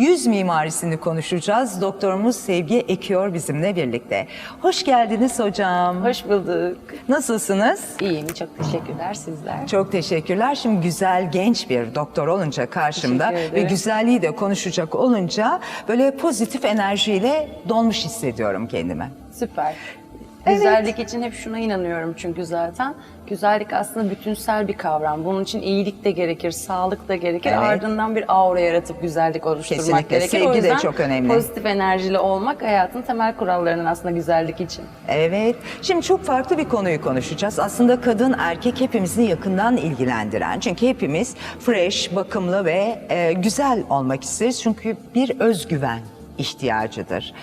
yüz mimarisini konuşacağız. Doktorumuz Sevgi Ekiyor bizimle birlikte. Hoş geldiniz hocam. Hoş bulduk. Nasılsınız? İyiyim, çok teşekkürler sizler. Çok teşekkürler. Şimdi güzel genç bir doktor olunca karşımda ve güzelliği de konuşacak olunca böyle pozitif enerjiyle dolmuş hissediyorum kendimi. Süper. Güzellik için hep şuna inanıyorum çünkü zaten. Güzellik aslında bütünsel bir kavram. Bunun için iyilik de gerekir, sağlık da gerekir. Evet. Ardından bir aura yaratıp güzellik oluşturmak Kesinlikle. gerekir. Sevgi o de çok önemli. pozitif enerjili olmak hayatın temel kurallarının aslında güzellik için. Evet. Şimdi çok farklı bir konuyu konuşacağız. Aslında kadın erkek hepimizi yakından ilgilendiren. Çünkü hepimiz fresh, bakımlı ve e, güzel olmak isteriz. Çünkü bir özgüven ihtiyacıdır.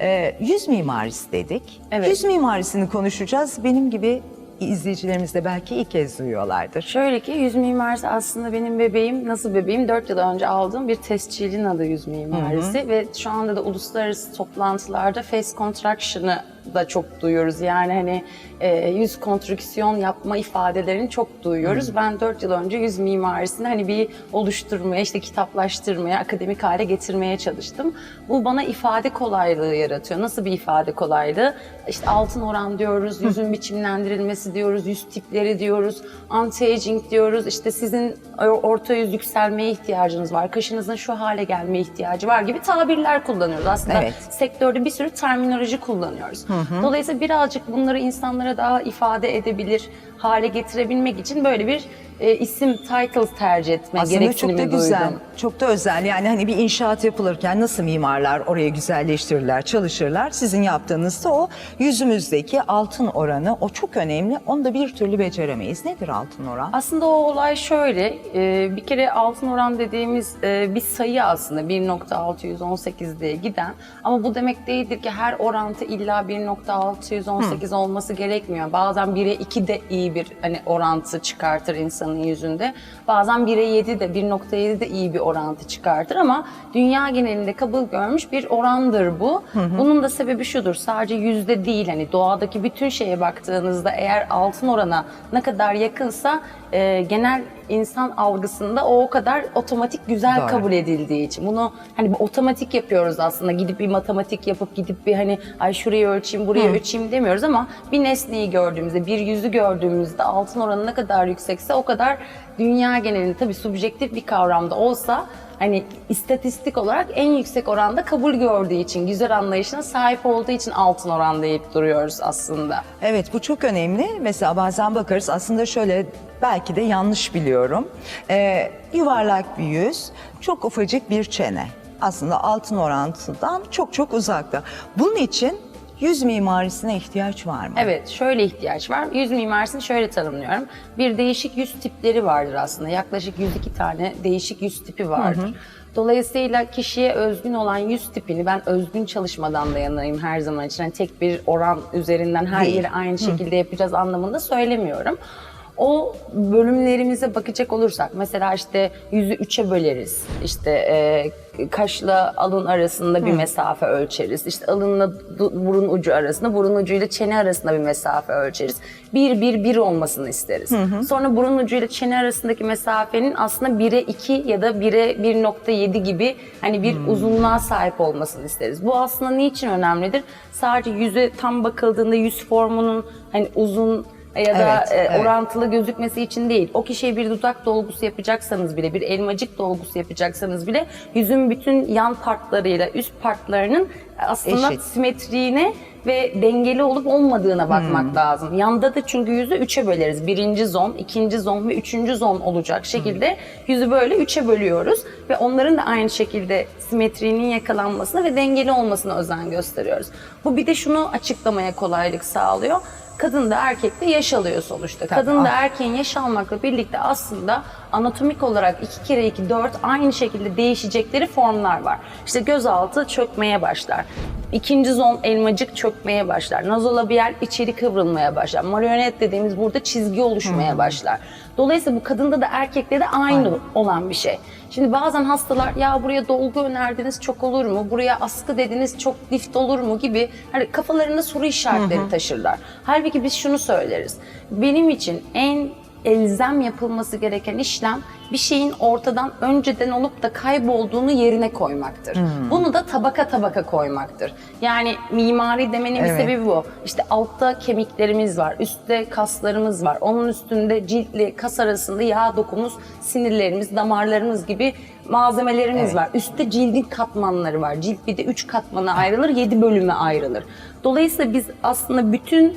E, yüz mimarisi dedik. Evet. Yüz mimarisini konuşacağız. Benim gibi izleyicilerimiz de belki ilk kez duyuyorlardır. Şöyle ki yüz mimarisi aslında benim bebeğim, nasıl bebeğim? 4 yıl önce aldığım bir tescilin adı yüz mimarisi ve şu anda da uluslararası toplantılarda face contraction'ı da çok duyuyoruz. Yani hani e, yüz konstrüksiyon yapma ifadelerini çok duyuyoruz. Ben 4 yıl önce yüz mimarisini hani bir oluşturmaya, işte kitaplaştırmaya, akademik hale getirmeye çalıştım. Bu bana ifade kolaylığı yaratıyor. Nasıl bir ifade kolaylığı? İşte altın oran diyoruz, yüzün biçimlendirilmesi diyoruz, yüz tipleri diyoruz, anti-aging diyoruz. İşte sizin orta yüz yükselmeye ihtiyacınız var, kaşınızın şu hale gelmeye ihtiyacı var gibi tabirler kullanıyoruz. Aslında Evet. sektörde bir sürü terminoloji kullanıyoruz. Dolayısıyla birazcık bunları insanlara daha ifade edebilir hale getirebilmek için böyle bir e, isim, titles tercih etme Aslında çok da güzel, çok da özel. Yani hani bir inşaat yapılırken nasıl mimarlar oraya güzelleştirirler, çalışırlar. Sizin yaptığınızda o yüzümüzdeki altın oranı o çok önemli. Onu da bir türlü beceremeyiz. Nedir altın oran? Aslında o olay şöyle, e, bir kere altın oran dediğimiz e, bir sayı aslında 1.618 diye giden ama bu demek değildir ki her orantı illa 1.618 olması gerekmiyor. Bazen 1'e 2 de iyi bir hani orantı çıkartır insanın yüzünde. Bazen 1'e 7 de 1.7 de iyi bir orantı çıkartır ama dünya genelinde kabul görmüş bir orandır bu. Bunun da sebebi şudur. Sadece yüzde değil hani doğadaki bütün şeye baktığınızda eğer altın orana ne kadar yakınsa e, genel insan algısında o o kadar otomatik güzel Doğru. kabul edildiği için. Bunu hani bir otomatik yapıyoruz aslında. Gidip bir matematik yapıp gidip bir hani ay şurayı ölçeyim, burayı ölçeyim demiyoruz ama bir nesneyi gördüğümüzde, bir yüzü gördüğümüzde altın oranı ne kadar yüksekse o kadar dünya genelinde tabii subjektif bir kavramda olsa hani istatistik olarak en yüksek oranda kabul gördüğü için, güzel anlayışına sahip olduğu için altın oran deyip duruyoruz aslında. Evet bu çok önemli. Mesela bazen bakarız aslında şöyle belki de yanlış biliyorum. Ee, yuvarlak bir yüz, çok ufacık bir çene. Aslında altın orantısından çok çok uzakta. Bunun için yüz mimarisine ihtiyaç var mı? Evet, şöyle ihtiyaç var. Yüz mimarisini şöyle tanımlıyorum. Bir değişik yüz tipleri vardır aslında. Yaklaşık 102 tane değişik yüz tipi vardır. Dolayısıyla kişiye özgün olan yüz tipini ben özgün çalışmadan da yanayım her zaman için. Yani tek bir oran üzerinden her Değil. yeri aynı şekilde yapacağız anlamında söylemiyorum. O bölümlerimize bakacak olursak mesela işte yüzü üçe böleriz. İşte e, kaşla alın arasında bir mesafe ölçeriz. İşte alınla burun ucu arasında, burun ucuyla çene arasında bir mesafe ölçeriz. Bir, bir, bir olmasını isteriz. Sonra burun ucuyla çene arasındaki mesafenin aslında 1'e 2 ya da 1'e 1.7 gibi hani bir uzunluğa sahip olmasını isteriz. Bu aslında niçin önemlidir? Sadece yüze tam bakıldığında yüz formunun hani uzun ya da Evet, e, evet. orantılı gözükmesi için değil. O kişiye bir dudak dolgusu yapacaksanız bile, bir elmacık dolgusu yapacaksanız bile yüzün bütün yan partlarıyla üst partlarının aslında Eşit. simetriğine ve dengeli olup olmadığına bakmak Hmm. lazım. Yanda da çünkü yüzü üçe böleriz. Birinci zon, ikinci zon ve üçüncü zon olacak şekilde Hmm. yüzü böyle üçe bölüyoruz ve onların da aynı şekilde simetriğinin yakalanmasına ve dengeli olmasına özen gösteriyoruz. Bu bir de şunu açıklamaya kolaylık sağlıyor. Kadın da erkek de yaş alıyor sonuçta. Tabii, Kadın da ah. erkeğin yaş almakla birlikte aslında anatomik olarak iki kere iki dört aynı şekilde değişecekleri formlar var. İşte gözaltı çökmeye başlar. İkinci zon elmacık çökmeye başlar. Nazolabiyal içeri kıvrılmaya başlar. Marionet dediğimiz burada çizgi oluşmaya başlar. Dolayısıyla bu kadında da erkekte de aynı olan bir şey. Şimdi bazen hastalar ya buraya dolgu önerdiniz çok olur mu? Buraya askı dediniz çok lift olur mu gibi hani kafalarında soru işaretleri taşırlar. Halbuki biz şunu söyleriz. Benim için en elzem yapılması gereken işlem bir şeyin ortadan önceden olup da kaybolduğunu yerine koymaktır. Bunu da tabaka tabaka koymaktır. Yani mimari demenin bir Evet. sebebi bu. İşte altta kemiklerimiz var, üstte kaslarımız var. Onun üstünde ciltle kas arasında yağ dokumuz, sinirlerimiz, damarlarımız gibi malzemelerimiz Evet. var. Üstte cildin katmanları var. Cilt bir de üç katmana ayrılır, yedi bölüme ayrılır. Dolayısıyla biz aslında bütün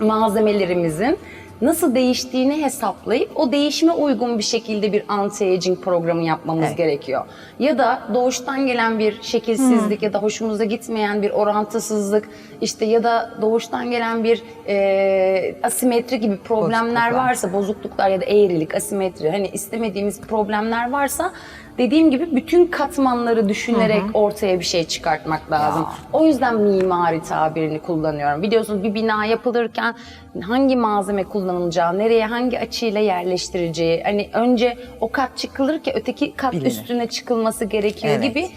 malzemelerimizin nasıl değiştiğini hesaplayıp o değişime uygun bir şekilde bir anti-aging programı yapmamız Evet. gerekiyor. Ya da doğuştan gelen bir şekilsizlik ya da hoşumuza gitmeyen bir orantısızlık işte ya da doğuştan gelen bir e, asimetri gibi problemler Bozukluklar. varsa bozukluklar ya da eğrilik, asimetri hani istemediğimiz problemler varsa dediğim gibi bütün katmanları düşünerek ortaya bir şey çıkartmak lazım. Ya. O yüzden mimari tabirini kullanıyorum. Biliyorsunuz bir bina yapılırken hangi malzeme kullanılacağı, nereye hangi açıyla yerleştireceği, hani önce o kat çıkılır ki öteki kat Bilinir. üstüne çıkılması gerekiyor Evet. gibi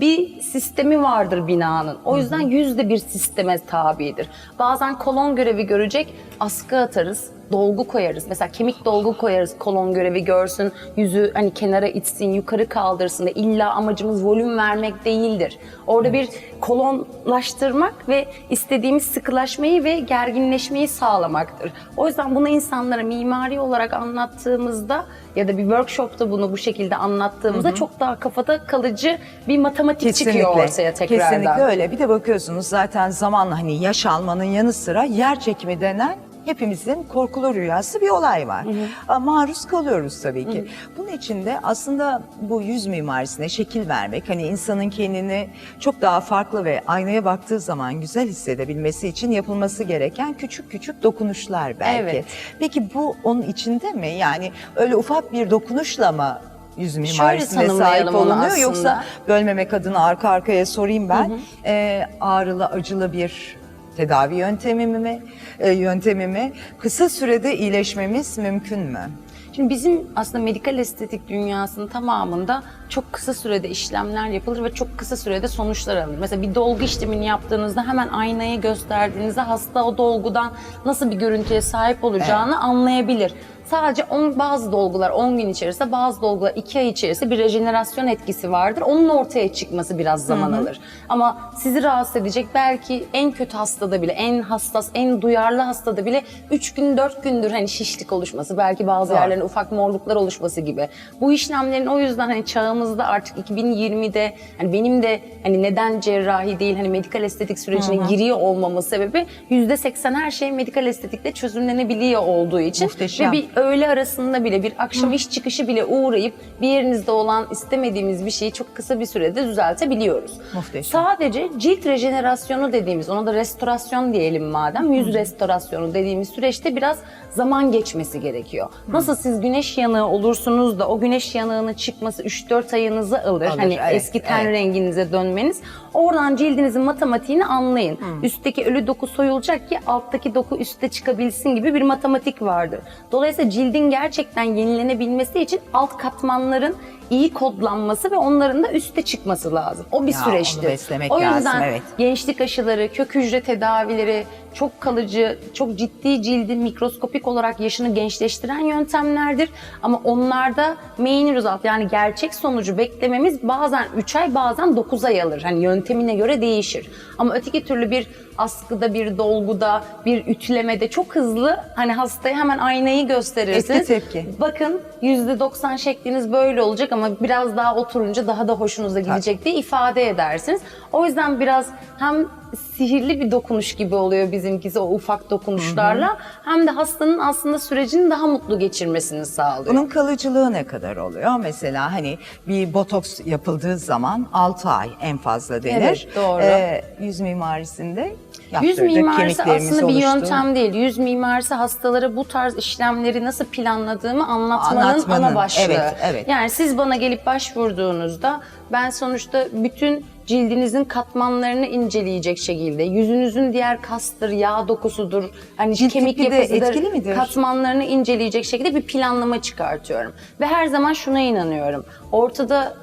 bir sistemi vardır binanın. O yüzden yüzde bir sisteme tabidir. Bazen kolon görevi görecek, askı atarız, dolgu koyarız. Mesela kemik dolgu koyarız, kolon görevi görsün, yüzü hani kenara itsin, yukarı kaldırsın. İlla amacımız volüm vermek değildir. Orada bir kolonlaştırmak ve istediğimiz sıkılaşmayı ve gerginleşmeyi sağlamaktır. O yüzden bunu insanlara mimari olarak anlattığımızda ya da bir workshopta bunu bu şekilde anlattığımızda çok daha kafada kalıcı bir matematik çıkıyor ortaya tekrardan. Kesinlikle öyle. Bir de bakıyorsunuz zaten zamanla hani yaş almanın yanı sıra yer çekimi denen hepimizin korkulu rüyası bir olay var. Aa, Maruz kalıyoruz tabii ki. Bunun için de aslında bu yüz mimarisine şekil vermek, hani insanın kendini çok daha farklı ve aynaya baktığı zaman güzel hissedebilmesi için yapılması gereken küçük küçük dokunuşlar belki. Evet. Peki bu onun içinde mi? Yani öyle ufak bir dokunuşla mı yüz mimarisine sahip olunuyor yoksa bölmemek adına arka arkaya sorayım ben. Ee, ağrılı acılı bir tedavi yöntemi mi, e, yöntemi mi? Kısa sürede iyileşmemiz mümkün mü? Şimdi bizim aslında medikal estetik dünyasının tamamında çok kısa sürede işlemler yapılır ve çok kısa sürede sonuçlar alınır. Mesela bir dolgu işlemini yaptığınızda hemen aynayı gösterdiğinizde hasta o dolgudan nasıl bir görüntüye sahip olacağını anlayabilir. Sadece on, bazı dolgular 10 gün içerisinde, bazı dolgular 2 ay içerisinde bir rejenerasyon etkisi vardır. Onun ortaya çıkması biraz zaman alır. Ama sizi rahatsız edecek belki en kötü hastada bile, en hassas, en duyarlı hastada bile 3 gün 4 gündür hani şişlik oluşması, belki bazı Doğru. yerlerinde ufak morluklar oluşması gibi. Bu işlemlerin o yüzden hani çağımızda artık 2020'de hani benim de hani neden cerrahi değil hani medikal estetik sürecine giriyor olmamın sebebi %80 her şey medikal estetikle çözümlenebiliyor olduğu için Muhteşem. ve bir öğle arasında bile bir akşam iş çıkışı bile uğrayıp bir yerinizde olan istemediğimiz bir şeyi çok kısa bir sürede düzeltebiliyoruz. Muhteşem. Sadece cilt rejenerasyonu dediğimiz, ona da restorasyon diyelim madem, yüz restorasyonu dediğimiz süreçte biraz zaman geçmesi gerekiyor. Nasıl siz güneş yanığı olursunuz da o güneş yanığının çıkması 3-4 ayınızı alır. Alır, hani evet, eski ten evet. renginize dönmeniz. Oradan cildinizin matematiğini anlayın. Üstteki ölü doku soyulacak ki alttaki doku üste çıkabilsin gibi bir matematik vardır. Dolayısıyla cildin gerçekten yenilenebilmesi için alt katmanların iyi kodlanması ve onların da üste çıkması lazım. O bir Ya, süreçtir. o yüzden lazım, evet. gençlik aşıları, kök hücre tedavileri çok kalıcı, çok ciddi cildin mikroskopik olarak yaşını gençleştiren yöntemlerdir. Ama onlarda main result yani gerçek sonucu beklememiz bazen 3 ay bazen 9 ay alır. Hani yöntemine göre değişir. Ama öteki türlü bir askıda, bir dolguda, bir ütülemede çok hızlı hani hastaya hemen aynayı gösterirsiniz. Etki tepki. Bakın %90 şekliniz böyle olacak ama biraz daha oturunca daha da hoşunuza gidecek diye ifade edersiniz. O yüzden biraz hem sihirli bir dokunuş gibi oluyor bizimkisi o ufak dokunuşlarla hem de hastanın aslında sürecini daha mutlu geçirmesini sağlıyor. Bunun kalıcılığı ne kadar oluyor? Mesela hani bir botoks yapıldığı zaman 6 ay en fazla denir. Evet, doğru. Ee, yüz mimarisinde Yüz mimarisi aslında bir oluştu. yöntem değil. Yüz mimarisi hastalara bu tarz işlemleri nasıl planladığımı anlatmanın, Anlatmanın, ana başlığı. evet, evet. Yani siz bana gelip başvurduğunuzda ben sonuçta bütün cildinizin katmanlarını inceleyecek şekilde, yüzünüzün diğer kastır, yağ dokusudur, hani Cilt kemik yapısıdır, etkili midir? katmanlarını inceleyecek şekilde bir planlama çıkartıyorum. Ve her zaman şuna inanıyorum. Ortada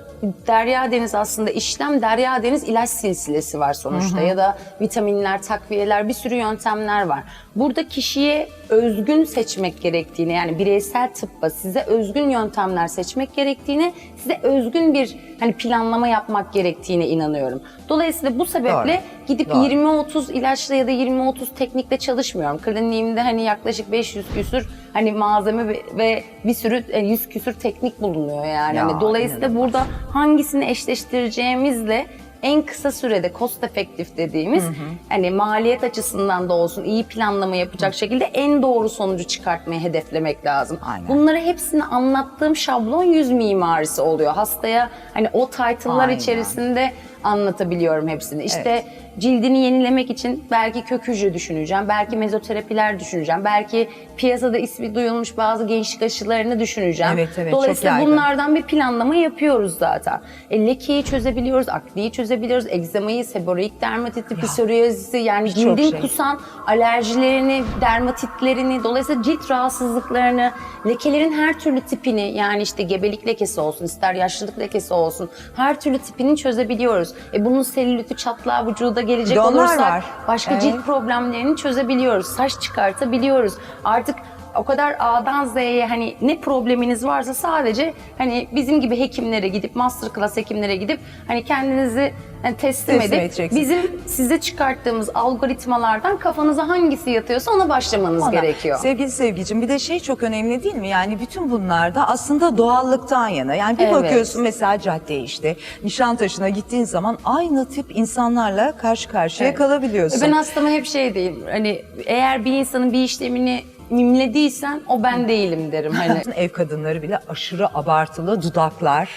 Derya Deniz aslında işlem Derya Deniz ilaç silsilesi var sonuçta ya da vitaminler, takviyeler bir sürü yöntemler var. Burada kişiye özgün seçmek gerektiğini yani bireysel tıbba size özgün yöntemler seçmek gerektiğini, size özgün bir hani planlama yapmak gerektiğine inanıyorum. Dolayısıyla bu sebeple Doğru. gidip Doğru. 20-30 ilaçla ya da 20-30 teknikle çalışmıyorum. Kliniğimde hani yaklaşık 500 küsür hani malzeme ve, bir sürü e, 100 küsür teknik bulunuyor yani. Ya, Hani dolayısıyla burada hangisini eşleştireceğimizle en kısa sürede cost effective dediğimiz hani maliyet açısından da olsun iyi planlama yapacak şekilde en doğru sonucu çıkartmayı hedeflemek lazım. Aynen. Bunları hepsini anlattığım şablon yüz mimarisi oluyor. Hastaya hani o title'lar içerisinde anlatabiliyorum hepsini. İşte Evet. cildini yenilemek için belki kök hücre düşüneceğim, belki mezoterapiler düşüneceğim, belki piyasada ismi duyulmuş bazı gençlik aşılarını düşüneceğim. Evet, evet, Dolayısıyla çok bunlardan bir planlama yapıyoruz zaten. E, lekeyi çözebiliyoruz, akneyi çözebiliyoruz, egzamayı, seboreik dermatiti, psoriazisi yani cildin şey. kusan alerjilerini, dermatitlerini, dolayısıyla cilt rahatsızlıklarını, lekelerin her türlü tipini yani işte gebelik lekesi olsun, ister yaşlılık lekesi olsun her türlü tipini çözebiliyoruz. E bunun selülitü çatlağı vücuda gelecek Bir de onlar olursak var. başka Evet. cilt problemlerini çözebiliyoruz. Saç çıkartabiliyoruz. Artık o kadar A'dan Z'ye hani ne probleminiz varsa sadece hani bizim gibi hekimlere gidip masterclass hekimlere gidip hani kendinizi hani teslim, Teslim edip bizim size çıkarttığımız algoritmalardan kafanıza hangisi yatıyorsa ona başlamanız Ona. gerekiyor. Sevgili sevgicim bir de şey çok önemli değil mi? Yani bütün bunlarda aslında doğallıktan yana. Yani bir Evet. bakıyorsun mesela caddeye işte Nişantaşı'na gittiğin zaman aynı tip insanlarla karşı karşıya Evet. kalabiliyorsun. Ben hastama hep şey diyeyim hani eğer bir insanın bir işlemini mimlediysen o ben değilim derim hani. Ev kadınları bile aşırı abartılı dudaklar,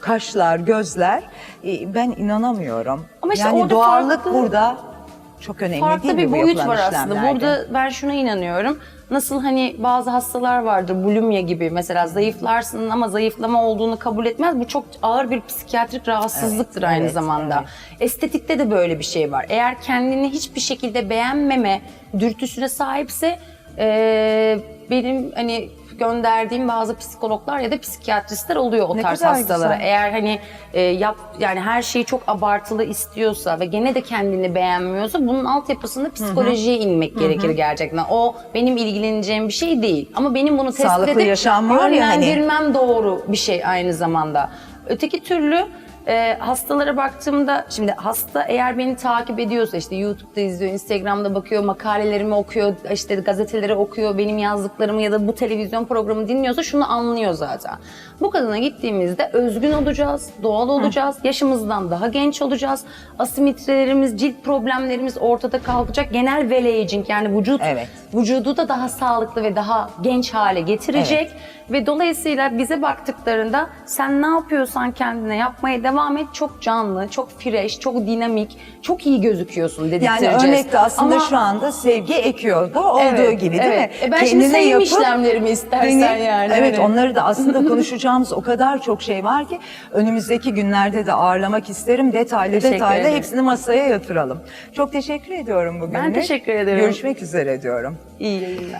kaşlar, gözler. E, Ben inanamıyorum. Ama işte yani orada doğallık farklı- burada çok önemli Farklı değil mi bir bu boyut yapılan var aslında. işlemlerde? Burada ben şuna inanıyorum. Nasıl hani bazı hastalar vardır bulimya gibi mesela zayıflarsın ama zayıflama olduğunu kabul etmez. Bu çok ağır bir psikiyatrik rahatsızlıktır Evet, aynı evet, zamanda. Estetikte de böyle bir şey var. Eğer kendini hiçbir şekilde beğenmeme dürtüsüne sahipse eee, benim hani gönderdiğim bazı psikologlar ya da psikiyatristler oluyor o Ne tarz hastalara. güzel. Eğer hani e, yap yani her şeyi çok abartılı istiyorsa ve gene de kendini beğenmiyorsa bunun altyapısında psikolojiye inmek gerekir gerçekten. O benim ilgileneceğim bir şey değil. Ama benim bunu tespit Sağlıklı edip yaşam var ya hani. doğru bir şey aynı zamanda. Öteki türlü e, hastalara baktığımda şimdi hasta eğer beni takip ediyorsa işte YouTube'da izliyor, Instagram'da bakıyor, makalelerimi okuyor, işte gazeteleri okuyor, benim yazdıklarımı ya da bu televizyon programı dinliyorsa şunu anlıyor zaten. Bu kadına gittiğimizde özgün olacağız, doğal olacağız, yaşımızdan daha genç olacağız. Asimetrilerimiz, cilt problemlerimiz ortada kalkacak. Genel well aging yani vücut Evet. Vücudu da daha sağlıklı ve daha genç hale getirecek. Ve dolayısıyla bize baktıklarında sen ne yapıyorsan kendine yapmaya devam et. Çok canlı, çok fresh, çok dinamik, çok iyi gözüküyorsun Yani dedirteceğiz. örnekte aslında Ama- şu anda sevgi ekiyor da olduğu Evet, gibi değil evet. mi? E ben şimdi Kendine sayayım yapıp- işlemlerimi istersen Deneyim. yani. Evet Hani. onları da aslında konuşacağımız o kadar çok şey var ki önümüzdeki günlerde de ağırlamak isterim. Detaylı Teşekkür detaylı ederim. hepsini masaya yatıralım. Çok teşekkür ediyorum bugün. Ben teşekkür ederim. Görüşmek üzere diyorum. İyi yayınlar.